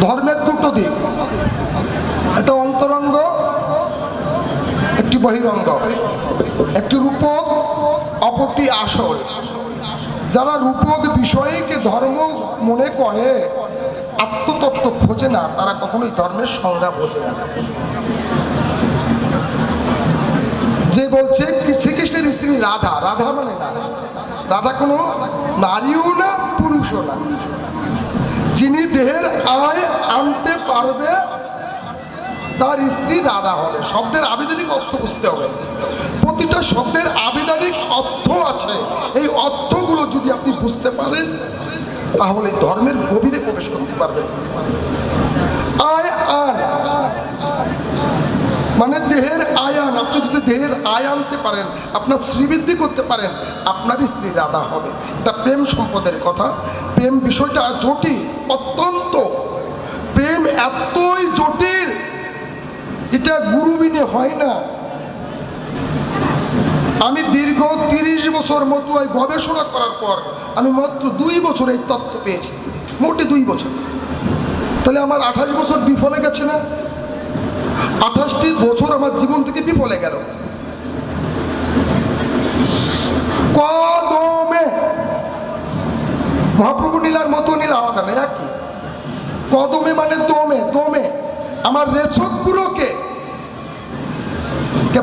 ধর্মের দুটো দিক। একটা অন্তরঙ্গ, একটি বহিরঙ্গ। একটি রূপক, অপরটি আসল। যারা রূপক বিষয়কে ধর্ম মনে করে, আত্মতত্ত্ব খোঁজে না, তারা কখনোই ধর্মের সংজ্ঞা বোঝে না। যে বলছে শ্রীকৃষ্ণের স্ত্রী রাধা রাধা মানে না, রাধা কোনো নারীও না, পুরুষও না। যিনি দেহের আয় আনতে পারবে, তার স্ত্রী রাধা হবে। শব্দের আবেদনিক অর্থ বুঝতে হবে। প্রতিটা শব্দের আবেদনিক অর্থ আছে। এই অর্থগুলো যদি আপনি বুঝতে পারেন, তাহলে ধর্মের গভীরে প্রবেশ করতে পারবেন। আয় আন। মানে দেহের আয়ান, আপনি যদি দেহের আয় আনতে পারেন, আপনার শ্রীবৃদ্ধি করতে পারেন, আপনারই স্ত্রী রাধা হবে। এটা প্রেম সম্পদের কথা। প্রেম বিষয়টা জটিল, অত্যন্ত। প্রেম এতই জটিল, এটা গুরুবিনে হয় না। আমি দীর্ঘ তিরিশ বছর মতো ওই গবেষণা করার পর, আমি মাত্র দুই বছর এই তত্ত্ব পেয়েছি। মোটে দুই বছর। তাহলে আমার আঠাশ বছর বিফলে গেছে না? আঠাশটি বছর আমার জীবন থেকে বিফলে গেল। কদমে মহাপ্রভু নীলার মতো নীল আলাদা নেই একই। কদমে মানে দমে দমে। আমার রেছক পুরোকে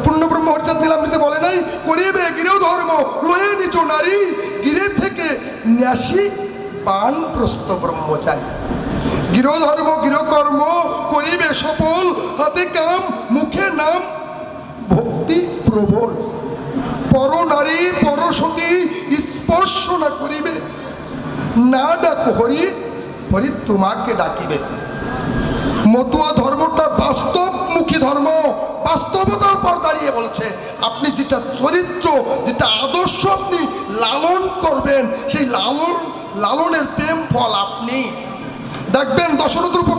পূর্ণ ব্রহ্ম হরচাঁদ নীলামৃতে বলে নাই? করিবে গিরেও ধর্ম লয়ে নিচ নারী, গিরে থেকে ন্যাসী পান প্রস্ত ব্রহ্মচারী। গৃহধর্ম গৃহকর্ম করিবে সফল হাতে কাম, মুখে নাম, ভক্তি প্রবল। পর নারী পরসতী, স্পর্শ না করিবে। না ডাক হরি হরি তোমাকে ডাকিবে। মতুয়া ধর্মটা বাস্তবমুখী ধর্ম, বাস্তবতার পর দাঁড়িয়ে বলছে, আপনি যেটা চরিত্র, যেটা আদর্শ আপনি লালন করবেন, সেই লালন, লালনের প্রেম ফল আপনি। দেখবেন দশরথ আছে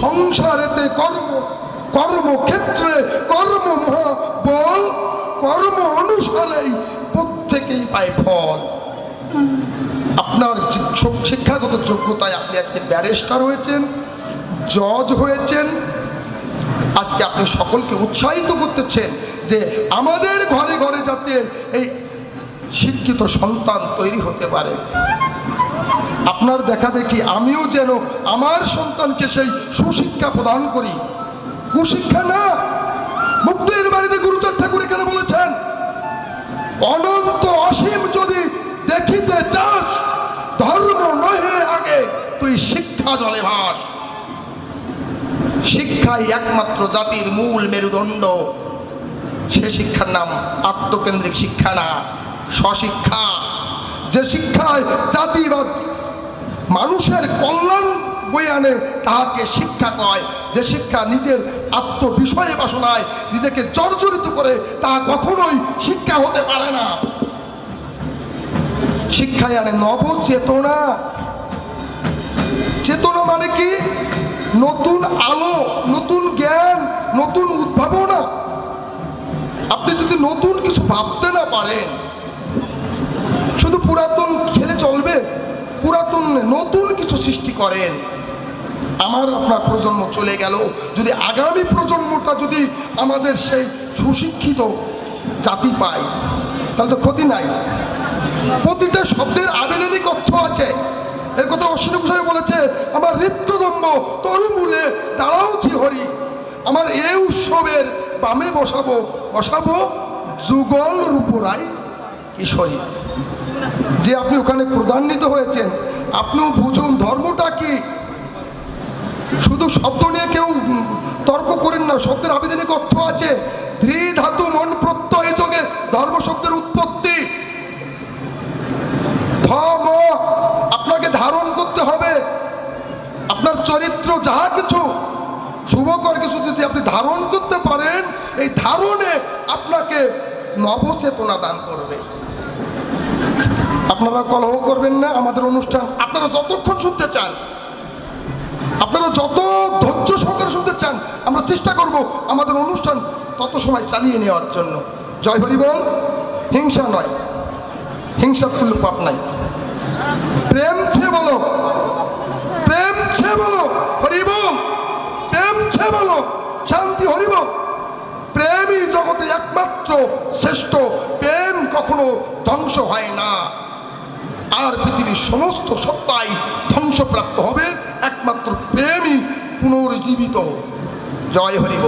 সংসারেতে কর্ম, কর্মক্ষেত্রে কর্ম বল, কর্ম অনুসারেই প্রত্যেকেই পায় ফল। আপনার শিক্ষাগত যোগ্যতায় আপনি আজকে ব্যারিস্টার হয়েছেন, জজ হয়েছেন, আজকে আপনি সকলকে উৎসাহিত করতেছেন যে আমাদের ঘরে ঘরে যাতে এই শিক্ষিত সন্তান তৈরি হতে পারে। আপনার দেখা দেখি আমিও যেন আমার সন্তানকে সেই সুশিক্ষা প্রদান করি। কুশিক্ষা না। মুক্তির বাড়িতে গুরুচার ঠাকুর এখানে বলেছেন, অনন্ত অসীম যদি দেখিতে চাস, ধর্ম নহে আগে, তুই শিক্ষা জলে ভাস। শিক্ষাই একমাত্র জাতির মূল মেরুদণ্ড। সে শিক্ষার নাম আত্মকেন্দ্রিক শিক্ষা না, স্বশিক্ষা। যে শিক্ষায় জাতি বা মানুষের কল্যাণ বই আনে, তাহাকে শিক্ষা কয়। যে শিক্ষা নিজের আত্মবিষয়ে বাসনায়, নিজেকে জর্জরিত করে তাহা কখনোই শিক্ষা হতে পারে না। শিক্ষায় আনে নবচেতনা। চেতনা মানে কি? নতুন আলো, নতুন জ্ঞান, নতুন উদ্ভাবনা। আপনি যদি নতুন কিছু ভাবতে না পারেন, শুধু পুরাতন খেলে চলবে পুরাতন নতুন কিছু সৃষ্টি করেন, আমার আপনার প্রজন্ম চলে গেল। যদি আগামী প্রজন্মটা যদি আমাদের সেই সুশিক্ষিত জাতি পায়, তাহলে তো ক্ষতি নাই। প্রতিটা শব্দের আবেদনিক অর্থ আছে। এর কথা অশ্বিনী ঘোষাই বলেছে, আমার নৃত্যদম্ব তরুমূলে দাঁড়াওছি হরি। আমার এ উৎসবের বামে বসাবো বসাবো যুগল রূপরাই কিশোরী। যে আপনি ওখানে প্রদান্বিত হয়েছেন, আপনিও বুঝুন, ধর্মটা কি? শুধু শব্দ নিয়ে কেউ তর্ক করেন না, শব্দের আবেদনিক অর্থ আছে। ধৃ ধাতু মন প্রত্যয় যোগে ধর্ম শব্দের উৎপত্তি। ধর্ম আপনাকে ধারণ করতে হবে। আপনার চরিত্র যাহা কিছু, শুভকর কিছু যদি আপনি ধারণ করতে পারেন, এই ধারণে আপনাকে নবচেতনা দান করবে। আপনারা কলহ করবেন না, আমাদের অনুষ্ঠান আপনারা যতক্ষণ শুনতে চান, আপনারা যত ধৈর্য সহকারে শুনতে চান, আমরা চেষ্টা করব আমাদের অনুষ্ঠান তত সময় চালিয়ে নেওয়ার জন্য। জয় হরি বল, হিংসা নয়, হিংসার তুল্য পাপ নাই। প্রেম ছে বলো, প্রেম ছে বলো হরিব প্রেম ছে বলো, শান্তি হরিব প্রেমই জগতে একমাত্র শ্রেষ্ঠ, প্রেম কখনো ধ্বংস হয় না। আর পৃথিবীর সমস্ত সত্তাই ধ্বংসপ্রাপ্ত হবে একমাত্র প্রেমই পুনর্জীবিত। জয় হরি